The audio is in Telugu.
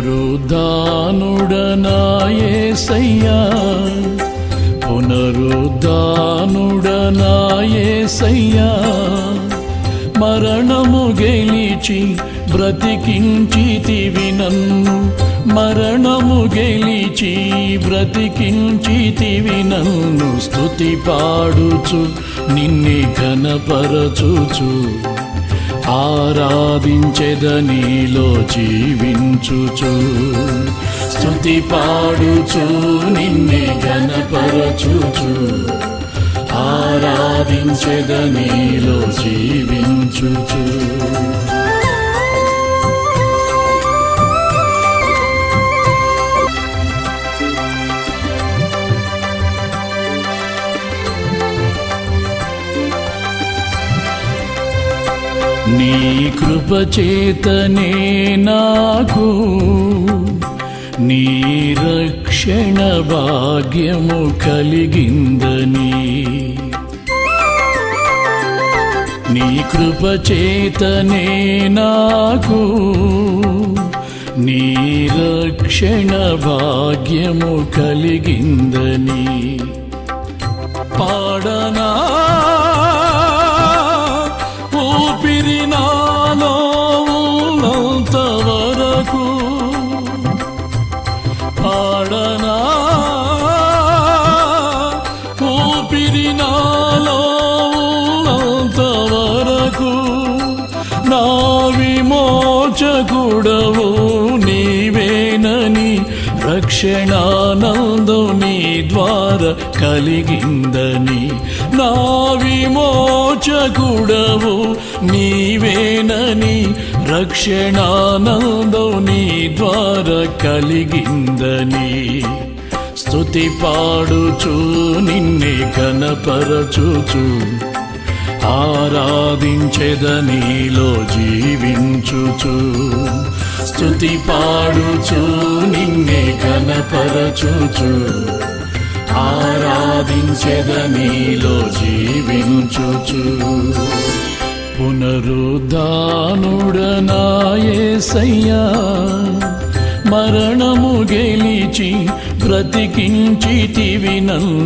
పునరుద్ధానుడనాయేసయ్యా. పునరుద్ధానుడనాయేసయ్యా. మరణము గెలిచి బ్రతికించితివి నన్ను. మరణము గెలిచి బ్రతికించితివి నన్ను. స్థుతి పాడుచు నిన్నే ఘనపరచుచు. ఆరాధించెదనీలో జీవించుచు. స్థుతి పాడుచు నిన్నే గణపరచుచు ఆరాధించెదనీలో జీవించుచు. నీ కృపచేతనే నాకు నీ రక్షణ భాగ్యము కలిగిందని. నీ కృపచేతనే నాకు నీ రక్షణ భాగ్యము కలిగిందని. పాడనా విమోచకుడవు నీవేనని రక్షణానందం నీ ద్వారా కలిగిందని. నా విమోచకుడవు నీవేనని రక్షణానందం నీ ద్వారా కలిగిందని. స్తుతి పాడుచు నిన్నే కనపరచుచు ఆరాధించెదనీలో పాడుచు స్థుతి పాడుచు నిన్నే కనపరచుచు ఆరాధించెదనీలో జీవించుచు. పునరుద్ధానుడనాయేసయ్యా మరణము గెలిచి బ్రతికించితివి నన్ను